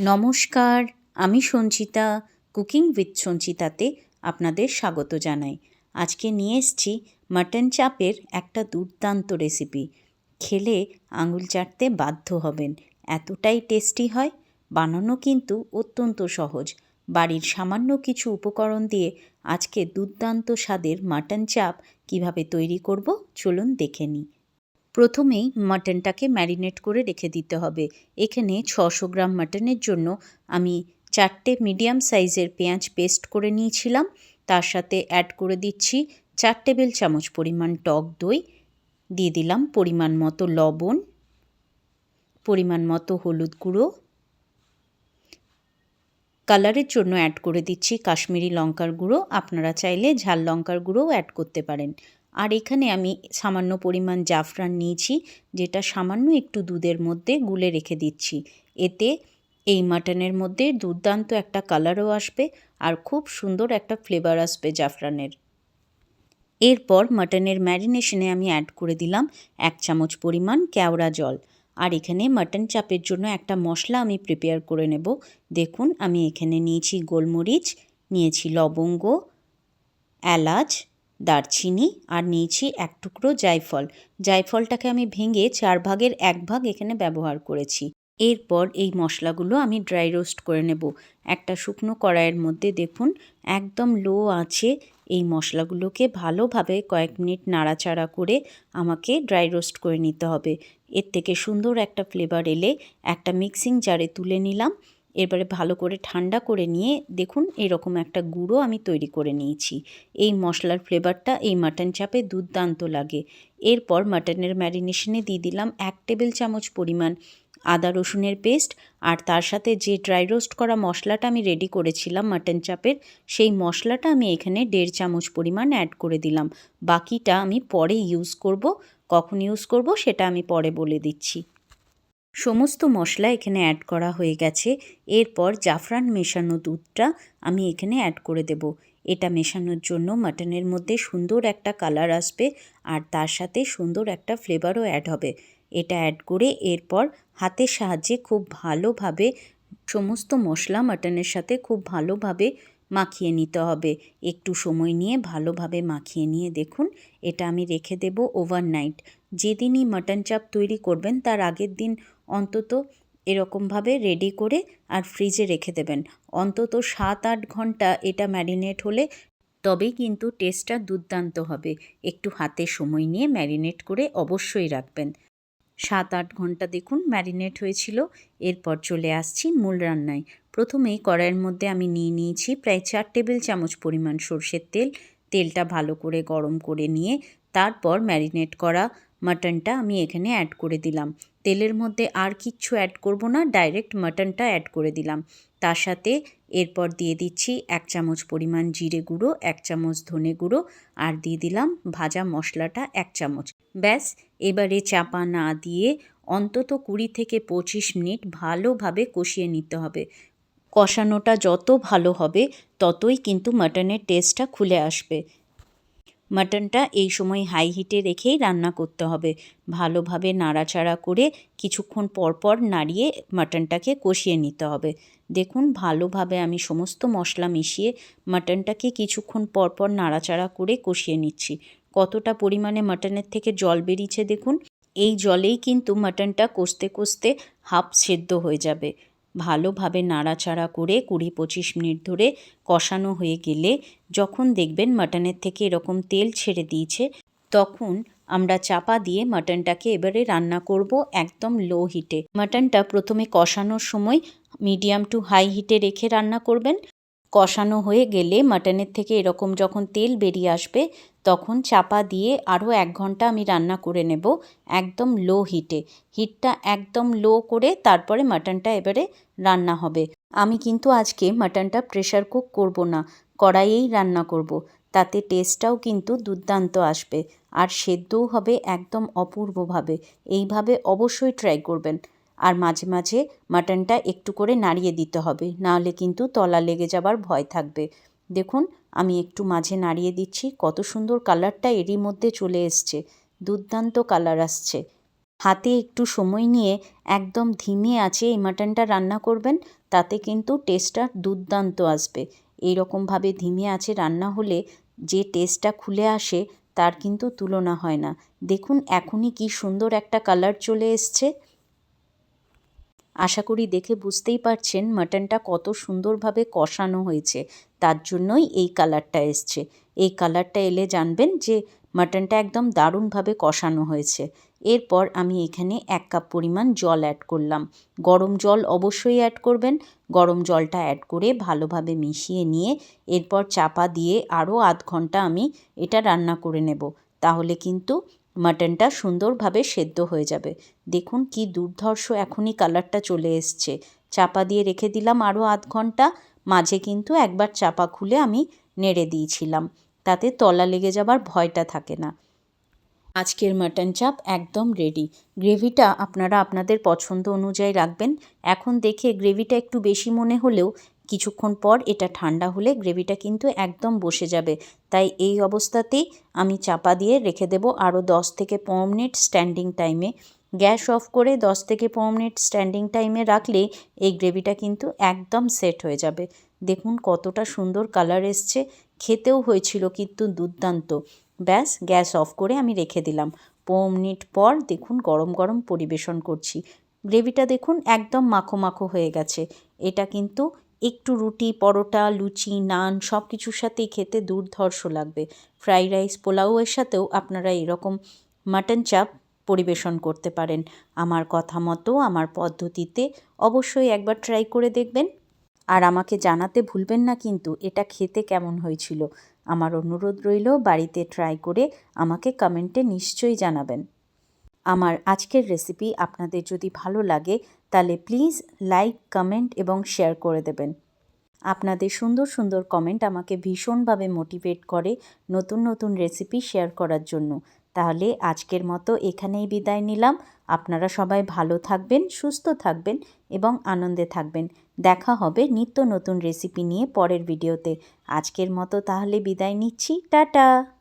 নমস্কার, আমি Sanchita, cooking with সঞ্চিতাতে আপনাদের স্বাগত জানাই। আজকে নিয়ে এসেছি মাটন চাপের একটা দুর্দান্ত রেসিপি। খেলে আঙুল চাটতে বাধ্য হবেন। এতটাই টেস্টি হয়, বানানো কিন্তু অত্যন্ত সহজ। বাড়ির সামান্য কিছু উপকরণ দিয়ে আজকে দুর্দান্ত স্বাদের মাটন চাপ কীভাবে তৈরি করব চলুন দেখে নিই। প্রথমেই মাটনটাকে ম্যারিনেট করে রেখে দিতে হবে। এখানে ছশো গ্রাম মাটনের জন্য আমি চারটে মিডিয়াম সাইজের পেঁয়াজ পেস্ট করে নিয়েছিলাম। তার সাথে অ্যাড করে দিচ্ছি চার টেবিল চামচ পরিমাণ টক দই, দিয়ে দিলাম পরিমাণ মতো লবণ, পরিমাণ মতো হলুদ গুঁড়ো। কালারের জন্য অ্যাড করে দিচ্ছি কাশ্মীরি লঙ্কার গুঁড়ো। আপনারা চাইলে ঝাল লঙ্কার গুঁড়োও অ্যাড করতে পারেন। আর এখানে আমি সামান্য পরিমাণ জাফরান নিয়েছি, যেটা সামান্য একটু দুধের মধ্যে গুলে রেখে দিচ্ছি। এতে এই মাটনের মধ্যে দুর্দান্ত একটা কালারও আসবে আর খুব সুন্দর একটা ফ্লেভার আসবে জাফরানের। এরপর মাটনের ম্যারিনেশনে আমি অ্যাড করে দিলাম এক চামচ পরিমাণ কেওড়া জল। আর এখানে মাটন চাপের জন্য একটা মশলা আমি প্রিপেয়ার করে নেব। দেখুন, আমি এখানে নিয়েছি গোলমরিচ, নিয়েছি লবঙ্গ, এলাচ দারচিনি আর নিয়েছি এক টুকরো জায়ফল। জায়ফলটাকে আমি ভেঙে চার ভাগের এক ভাগ এখানে ব্যবহার করেছি। এরপর এই মশলাগুলো আমি ড্রাই রোস্ট করে নেব। একটা শুকনো কড়াইয়ের মধ্যে দেখুন, একদম লো আছে এই মশলাগুলোকে ভালোভাবে কয়েক মিনিট নাড়াচাড়া করে আমাকে ড্রাই রোস্ট করে নিতে হবে। এর থেকে সুন্দর একটা ফ্লেভার এলে একটা মিক্সিং জারে তুলে নিলাম। এবারে ভালো করে ঠান্ডা করে নিয়ে দেখুন এরকম একটা গুঁড়ো আমি তৈরি করে নিয়েছি। এই মশলার ফ্লেভারটা এই মাটন চাপে দুর্দান্ত লাগে। এরপর মাটনের ম্যারিনেশনে দিয়ে দিলাম এক টেবিল চামচ পরিমাণ আদা রসুনের পেস্ট আর তার সাথে যে ড্রাই রোস্ট করা মশলাটা আমি রেডি করেছিলাম মাটন চাপের, সেই মশলাটা আমি এখানে দেড় চামচ পরিমাণ অ্যাড করে দিলাম। বাকিটা আমি পরে ইউজ করব, কখন ইউজ করব সেটা আমি পরে বলে দিচ্ছি। সমস্ত মশলা এখানে অ্যাড করা হয়ে গেছে। এরপর জাফরান মেশানো দুধটা আমি এখানে অ্যাড করে দেব। এটা মেশানোর জন্য মাটনের মধ্যে সুন্দর একটা কালার আসবে আর তার সাথে সুন্দর একটা ফ্লেভারও অ্যাড হবে। এটা অ্যাড করে এরপর হাতের সাহায্যে খুব ভালোভাবে সমস্ত মশলা মাটনের সাথে খুব ভালোভাবে মাখিয়ে নিতে হবে। একটু সময় নিয়ে ভালোভাবে মাখিয়ে নিয়ে দেখুন, এটা আমি রেখে দেব ওভারনাইট যেদিনই মাটন চাপ তৈরি করবেন, তার আগের দিন অন্তত এরকমভাবে রেডি করে আর ফ্রিজে রেখে দেবেন। অন্তত সাত আট ঘণ্টা এটা ম্যারিনেট হলে তবেই কিন্তু টেস্টটা দুর্দান্ত হবে। একটু হাতে সময় নিয়ে ম্যারিনেট করে অবশ্যই রাখবেন। সাত আট ঘণ্টা দেখুন ম্যারিনেট হয়েছিল। এরপর চলে আসছি মূল রান্নায়। প্রথমেই কড়াইয়ের মধ্যে আমি নিয়ে নিয়েছি প্রায় চার টেবিল চামচ পরিমাণ সর্ষের তেল। তেলটা ভালো করে গরম করে নিয়ে তারপর ম্যারিনেট করা মাটনটা আমি এখানে অ্যাড করে দিলাম। তেলের মধ্যে আর কিচ্ছু অ্যাড করব না ডাইরেক্ট মাটনটা অ্যাড করে দিলাম। তার সাথে এরপর দিয়ে দিচ্ছি এক চামচ পরিমাণ জিরে গুঁড়ো, এক চামচ ধনে গুঁড়ো আর দিয়ে দিলাম ভাজা মশলাটা এক চামচ। ব্যাস, এবারে চাপা না দিয়ে অন্তত কুড়ি থেকে পঁচিশ মিনিট ভালোভাবে কষিয়ে নিতে হবে। কষানোটা যত ভালো হবে, ততই কিন্তু মাটনের টেস্টটা খুলে আসবে। মাটনটা এই সময় হাই হিটে রেখেই রান্না করতে হবে। ভালোভাবে নাড়াচাড়া করে কিছুক্ষণ পরপর নাড়িয়ে মাটনটাকে কষিয়ে নিতে হবে। দেখুন, ভালোভাবে আমি সমস্ত মশলা মিশিয়ে মাটনটাকে কিছুক্ষণ পরপর নাড়াচাড়া করে কষিয়ে নিচ্ছি। কতটা পরিমাণে মাটনের থেকে জল বেরিয়েছে দেখুন, এই জলেই কিন্তু মাটনটা কষতে কষতে হাফ সেদ্ধ হয়ে যাবে। ভালোভাবে নাড়াচাড়া করে কুড়ি পঁচিশ মিনিট ধরে কষানো হয়ে গেলে যখন দেখবেন মাটনের থেকে এরকম তেল ছেড়ে দিয়েছে, তখন আমরা চাপা দিয়ে মাটনটাকে এবারে রান্না করব একদম লো হিটে মাটনটা প্রথমে কষানোর সময় মিডিয়াম টু হাই হিটে রেখে রান্না করবেন। কষানো হয়ে গেলে মাটনের থেকে এরকম যখন তেল বেরিয়ে আসবে, তখন চাপা দিয়ে আরও এক ঘণ্টা আমি রান্না করে নেব একদম লো হিটে। হিটটা একদম লো করে তারপরে মাটনটা এবারে রান্না হবে। আমি কিন্তু আজকে মাটনটা প্রেশার কুক করব না, কড়াইয়েই রান্না করব। তাতে টেস্টটাও কিন্তু দুর্দান্ত আসবে। আর সেদ্ধও হবে একদম অপূর্বভাবে। এইভাবে অবশ্যই ট্রাই করবেন। আর মাঝে মাঝে মাটনটা একটু করে নাড়িয়ে দিতে হবে নাহলে কিন্তু তলা লেগে যাবার ভয় থাকবে। দেখুন, আমি একটু মাঝে নাড়িয়ে দিচ্ছি, কত সুন্দর কালারটা এরই মধ্যে চলে এসছে, দুর্দান্ত কালার আসছে। হাতে একটু সময় নিয়ে একদম ধিমে আছে এই মাটনটা রান্না করবেন, তাতে কিন্তু টেস্টটা দুর্দান্ত আসবে। এই রকমভাবে ধিমে আছে রান্না হলে যে টেস্টটা খুলে আসে, তার কিন্তু তুলনা হয় না। দেখুন, এখনই কি সুন্দর একটা কালার চলে এসছে। আশা করি দেখে বুঝতেই পারছেন মাটনটা কত সুন্দরভাবে কষানো হয়েছে। তার জন্যই এই কালারটা এসছে। এই কালারটা এলে জানবেন যে মাটনটা একদম দারুণভাবে কষানো হয়েছে। এরপর আমি এখানে এক কাপ পরিমাণ জল অ্যাড করলাম। গরম জল অবশ্যই অ্যাড করবেন। গরম জলটা অ্যাড করে ভালোভাবে মিশিয়ে নিয়ে এরপর চাপা দিয়ে আরও আধ ঘণ্টা আমি এটা রান্না করে নেব। তাহলে কিন্তু মাটনটা সুন্দরভাবে সেদ্ধ হয়ে যাবে। দেখুন কি দুর্ধর্ষ এখনই কালারটা চলে এসছে। চাপা দিয়ে রেখে দিলাম আরও আধ ঘণ্টা। মাঝে কিন্তু একবার চাপা খুলে আমি নেড়ে দিয়েছিলাম। তাতে তলা লেগে যাবার ভয়টা থাকে না। আজকের মাটন চাপ একদম রেডি গ্রেভিটা আপনারা আপনাদের পছন্দ অনুযায়ী রাখবেন। এখন দেখে গ্রেভিটা একটু বেশি মনে হলেও কিছুক্ষণ পর এটা ঠান্ডা হলে গ্রেভিটা কিন্তু একদম বসে যাবে। তাই এই অবস্থাতেই আমি চাপা দিয়ে রেখে দেবো আরও দশ থেকে পনেরো মিনিট স্ট্যান্ডিং টাইমে। গ্যাস অফ করে দশ থেকে পনেরো মিনিট স্ট্যান্ডিং টাইমে রাখলে এই গ্রেভিটা কিন্তু একদম সেট হয়ে যাবে। দেখুন কতটা সুন্দর কালার এসছে। খেতেও হয়েছিল কিন্তু দুর্দান্ত। ব্যাস, গ্যাস অফ করে আমি রেখে দিলাম। পনেরো মিনিট পর দেখুন গরম গরম পরিবেশন করছি। গ্রেভিটা দেখুন একদম মাখো মাখো হয়ে গেছে। এটা কিন্তু একটু রুটি, পরোটা, লুচি, নান সব কিছুর সাথেই খেতে দুর্ধর্ষ লাগবে। ফ্রাইড রাইস পোলাওয়ের সাথেও আপনারা এরকম মাটন চাপ পরিবেশন করতে পারেন। আমার কথা মতো, আমার পদ্ধতিতে অবশ্যই একবার ট্রাই করে দেখবেন। আর আমাকে জানাতে ভুলবেন না কিন্তু এটা খেতে কেমন হয়েছিল। আমার অনুরোধ রইল, বাড়িতে ট্রাই করে আমাকে কমেন্টে নিশ্চয়ই জানাবেন। আমার আজকের রেসিপি আপনাদের যদি ভালো লাগে তাহলে প্লিজ লাইক কমেন্ট এবং শেয়ার করে দেবেন। আপনাদের সুন্দর সুন্দর কমেন্ট আমাকে ভীষণভাবে মোটিভেট করে নতুন নতুন রেসিপি শেয়ার করার জন্য। তাহলে আজকের মতো এখানেই বিদায় নিলাম। আপনারা সবাই ভালো থাকবেন, সুস্থ থাকবেন এবং আনন্দে থাকবেন। দেখা হবে নিত্য নতুন রেসিপি নিয়ে পরের ভিডিওতে আজকের মতো তাহলে বিদায় নিচ্ছি। টাটা!